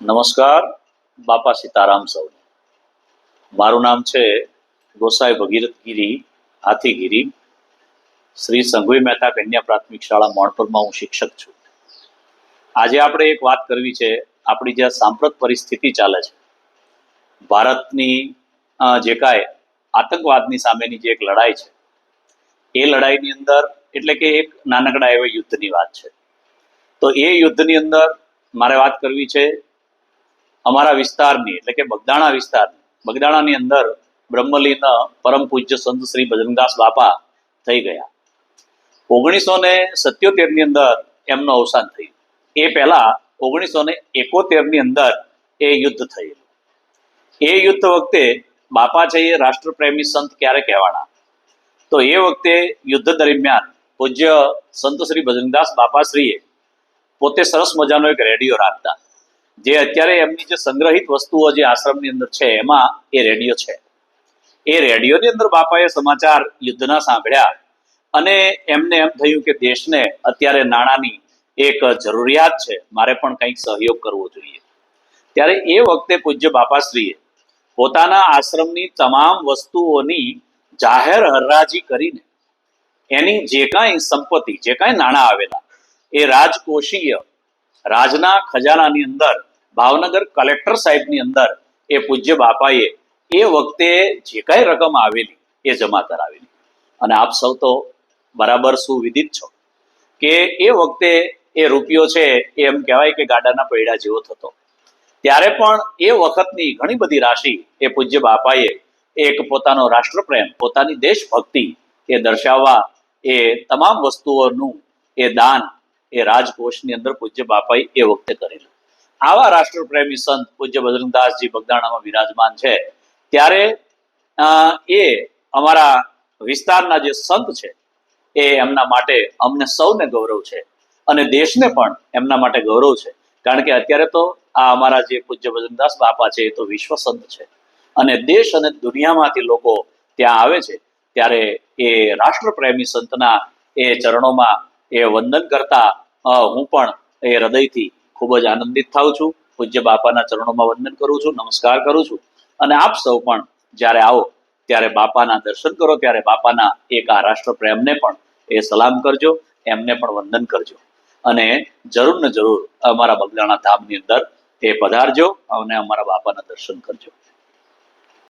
નમસ્કાર, બાપા સીતારામ સૌને. મારું નામ છે ગોસાઈ ભગીરથ ગીરી હાથીગીરી. શ્રી સંઘવી મહેતા કન્યા પ્રાથમિક શાળા મોણપુરમાં હું શિક્ષક છું. આજે આપણે એક વાત કરવી છે, આપણી જે સાંપ્રત પરિસ્થિતિ ચાલે છે. ભારતની જે કાંઈ આતંકવાદની સામેની જે એક લડાઈ છે, એ લડાઈની અંદર એટલે કે એક નાનકડા એવા યુદ્ધની વાત છે. તો એ યુદ્ધની અંદર મારે વાત કરવી છે અમારા વિસ્તારની, એટલે કે બગદાણા વિસ્તારની, બગદાણાની અંદર બ્રહ્મલીન પરમ પૂજ્ય સંત શ્રી ભજનદાસ બાપા થઈ ગયા. ઓગણીસો ને સત્યોતેરની અંદર એમનું અવસાન થયું. એ પહેલા ઓગણીસો ને એકોતેરની અંદર એ યુદ્ધ થયેલું. એ યુદ્ધ વખતે બાપા છે એ રાષ્ટ્રપ્રેમી સંત ક્યારે કહેવાના? તો એ વખતે યુદ્ધ દરમિયાન પૂજ્ય સંત શ્રી ભજનદાસ બાપાશ્રીએ પોતે સરસ મજાનો એક રેડિયો રાખતા. જે અત્યારે એમની જે સંગ્રહિત વસ્તુઓ જે આશ્રમની અંદર છે, એમાં એ રેડિયો છે. એ રેડિયોની અંદર બાપાએ સમાચાર યુદ્ધના સાંભળ્યા અને એમને એમ થયું કે દેશને અત્યારે નાણાંની એક જરૂરિયાત છે, મારે પણ કંઈક સહયોગ કરવો જોઈએ. ત્યારે એ વખતે પૂજ્ય બાપાશ્રીએ પોતાના આશ્રમની તમામ વસ્તુઓની જાહેર હરાજી કરીને એની જે કાંઈ સંપત્તિ, જે કાંઈ નાણાં આવેલા, એ રાજકોષીય, રાજના ખજાનાની અંદર ભાવનગર કલેક્ટર સાહેબની અંદર એ પૂજ્ય બાપાએ એ વખતે જે કાંઈ રકમ આવેલી એ જમા કરાવેલી. અને આપ સૌ તો બરાબર સુવિદિત છો કે એ વખતે એ રૂપિયો છે એમ કહેવાય કે ગાડાના પૈડા જેવો થતો. ત્યારે પણ એ વખતની ઘણી બધી રાશિ એ પૂજ્ય બાપાએ એક પોતાનો રાષ્ટ્રપ્રેમ, પોતાની દેશભક્તિ એ દર્શાવવા એ તમામ વસ્તુઓનું એ દાન એ રાજકોષની અંદર પૂજ્ય બાપાએ એ વખતે કરેલું. આવા રાષ્ટ્રપ્રેમી સંત પૂજ્ય બજરંગદાસજી બગદાણામાં વિરાજમાન છે. ત્યારે એ અમારા વિસ્તારના જે સંત છે, એ એમના માટે અમને સૌને ગૌરવ છે અને દેશને પણ એમના માટે ગૌરવ છે. કારણ કે અત્યારે તો આ અમારા જે પૂજ્ય બજરંગદાસ બાપા છે, એ તો વિશ્વ સંત છે. અને દેશ અને દુનિયામાંથી લોકો ત્યાં આવે છે, ત્યારે એ રાષ્ટ્રપ્રેમી સંતના એ ચરણોમાં એ વંદન કરતા હું પણ એ હૃદયથી ખૂબ જ આનંદિત થાઉં છું. પૂજ્ય બાપાના ચરણોમાં વંદન કરું છું, નમસ્કાર કરું છું. અને આપ સૌ પણ જ્યારે આવો, ત્યારે બાપાના દર્શન કરો, ત્યારે બાપાના એક આ રાષ્ટ્રપ્રેમને પણ એ સલામ કરજો, એમને પણ વંદન કરજો. અને જરૂર ને જરૂર અમારા બગદાણા ધામની અંદર એ પધારજો અને અમારા બાપાના દર્શન કરજો.